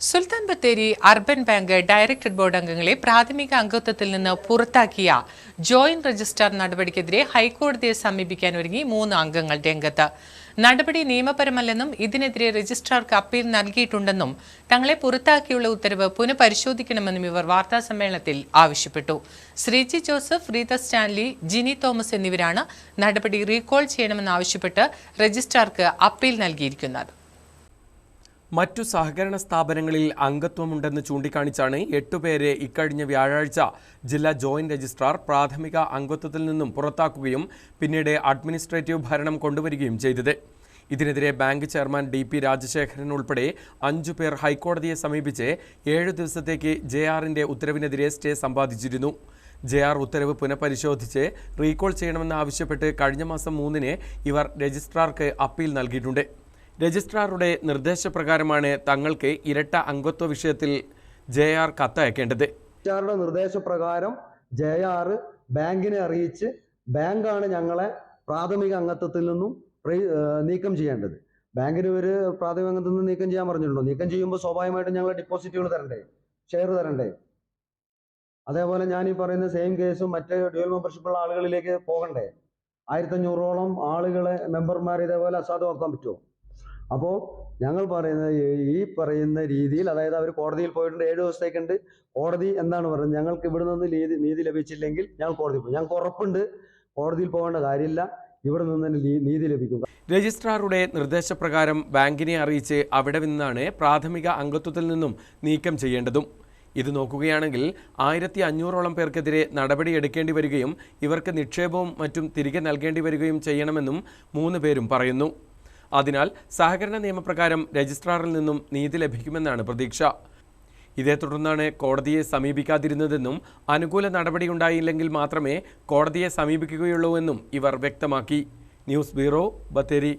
Sultan Bathery urban bank director board അംഗങ്ങളെ പ്രാഥമിക അംഗത്വത്തിൽ നിന്ന് പുറത്താക്കിയ ജോയിന്റ് രജിസ്ട്രാർ നടപടിക്കെതിരെ ഹൈക്കോടതിയെ സമീപിക്കാൻ ഒരുങ്ങി മൂന്ന് അംഗങ്ങൾ രംഗത്ത്. നടപടി നിയമപരമല്ലെന്നും ഇതിനെതിരെ രജിസ്ട്രാർക്ക് അപ്പീൽ നൽകിയിട്ടുണ്ടെന്നും തങ്ങളെ പുറത്താക്കിയുള്ള ഉത്തരവ് പുനഃപരിശോധിക്കണമെന്നും ഇവർ വാർത്താസമ്മേളനത്തിൽ ആവശ്യപ്പെട്ടു. Sreeji Joseph Reetha Stanley Jini Thomas എന്നിവരാണ് നടപടി റീകോൾ ചെയ്യണമെന്നാവശ്യപ്പെട്ട് രജിസ്ട്രാർക്ക് അപ്പീൽ നൽകിയിരിക്കുന്നത്. മറ്റു സഹകരണ സ്ഥാപനങ്ങളിൽ അംഗത്വമുണ്ടെന്ന് ചൂണ്ടിക്കാണിച്ചാണ് എട്ടുപേരെ ഇക്കഴിഞ്ഞ വ്യാഴാഴ്ച ജില്ലാ ജോയിന്റ് രജിസ്ട്രാർ പ്രാഥമിക അംഗത്വത്തിൽ നിന്നും പുറത്താക്കുകയും പിന്നീട് അഡ്മിനിസ്ട്രേറ്റീവ് ഭരണം കൊണ്ടുവരികയും ചെയ്തത്. ഇതിനെതിരെ bank chairman D P Rajasekharan ഉൾപ്പെടെ അഞ്ചു പേർ ഹൈക്കോടതിയെ സമീപിച്ച് ഏഴു ദിവസത്തേക്ക് ജെ ആറിന്റെ ഉത്തരവിനെതിരെ സ്റ്റേ സമ്പാദിച്ചിരുന്നു. ജെ ആർ ഉത്തരവ് പുനഃപരിശോധിച്ച് റീകോൾ ചെയ്യണമെന്നാവശ്യപ്പെട്ട് കഴിഞ്ഞ മാസം മൂന്നിന് ഇവർ രജിസ്ട്രാർക്ക് അപ്പീൽ നൽകിയിട്ടുണ്ട്. രജിസ്ട്രാറുടെ നിർദ്ദേശപ്രകാരമാണ് തങ്ങൾക്ക് ഇരട്ട അംഗത്വ വിഷയത്തിൽ ജെ ആർ കത്തയക്കേണ്ടത്. രജിസ്ട്രാറുടെ നിർദ്ദേശപ്രകാരം ജെ ആർ ബാങ്കിനെ അറിയിച്ച് ബാങ്കാണ് ഞങ്ങളെ പ്രാഥമിക അംഗത്വത്തിൽ നിന്നും നീക്കം ചെയ്യേണ്ടത്. ബാങ്കിന് ഒരു പ്രാഥമിക അംഗത്വത്തിൽ നിന്ന് നീക്കം ചെയ്യാൻ പറഞ്ഞിട്ടുണ്ടോ? നീക്കം ചെയ്യുമ്പോൾ സ്വാഭാവികമായിട്ടും ഞങ്ങൾ ഡിപ്പോസിറ്റുകൾ തരണ്ടേ? ഷെയർ തരണ്ടേ? അതേപോലെ ഞാൻ ഈ പറയുന്ന സെയിം കേസും മറ്റ് ഡ്യുവൽ മെമ്പർഷിപ്പുള്ള ആളുകളിലേക്ക് പോകണ്ടേ? ആയിരത്തഞ്ഞൂറോളം ആളുകളെ മെമ്പർമാർ ഇതേപോലെ അസാധുവാക്കാൻ പറ്റുമോ അപ്പോൾ ഞങ്ങൾ പറയുന്നത് ഈ- പറയുന്ന രീതിയിൽ അതായത് അവർ കോടതിയിൽ പോയിട്ടുണ്ട് ഏഴ് ദിവസത്തേക്കുണ്ട്. കോടതി എന്താണ് പറയുന്നത് ഞങ്ങൾക്ക് ഇവിടെ നിന്ന് നീതി നീതി ലഭിച്ചില്ലെങ്കിൽ ഞങ്ങൾ കോടതി പോകും. ഞങ്ങൾക്ക് ഉറപ്പുണ്ട്. കോടതിയിൽ പോകേണ്ട കാര്യമില്ല. ഇവിടെ നിന്ന് തന്നെ നീതി ലഭിക്കും. രജിസ്ട്രാറുടെ നിർദ്ദേശപ്രകാരം ബാങ്കിനെ അറിയിച്ച് അവിടെ നിന്നാണ് പ്രാഥമിക അംഗത്വത്തിൽ നിന്നും നീക്കം ചെയ്യേണ്ടതും. ഇത് നോക്കുകയാണെങ്കിൽ ആയിരത്തി അഞ്ഞൂറോളം പേർക്കെതിരെ നടപടി എടുക്കേണ്ടി വരികയും ഇവർക്ക് നിക്ഷേപവും മറ്റും തിരികെ നൽകേണ്ടി വരികയും ചെയ്യണമെന്നും മൂന്ന് പേരും പറയുന്നു. അതിനാൽ സഹകരണ നിയമപ്രകാരം രജിസ്ട്രാറിൽ നിന്നും നീതി ലഭിക്കുമെന്നാണ് പ്രതീക്ഷ. ഇതേ തുടർന്നാണ് കോടതിയെ സമീപിക്കാതിരുന്നതെന്നും അനുകൂല നടപടിയുണ്ടായില്ലെങ്കിൽ മാത്രമേ കോടതിയെ സമീപിക്കുകയുള്ളൂ എന്നും ഇവർ വ്യക്തമാക്കി. News bureau Bathery.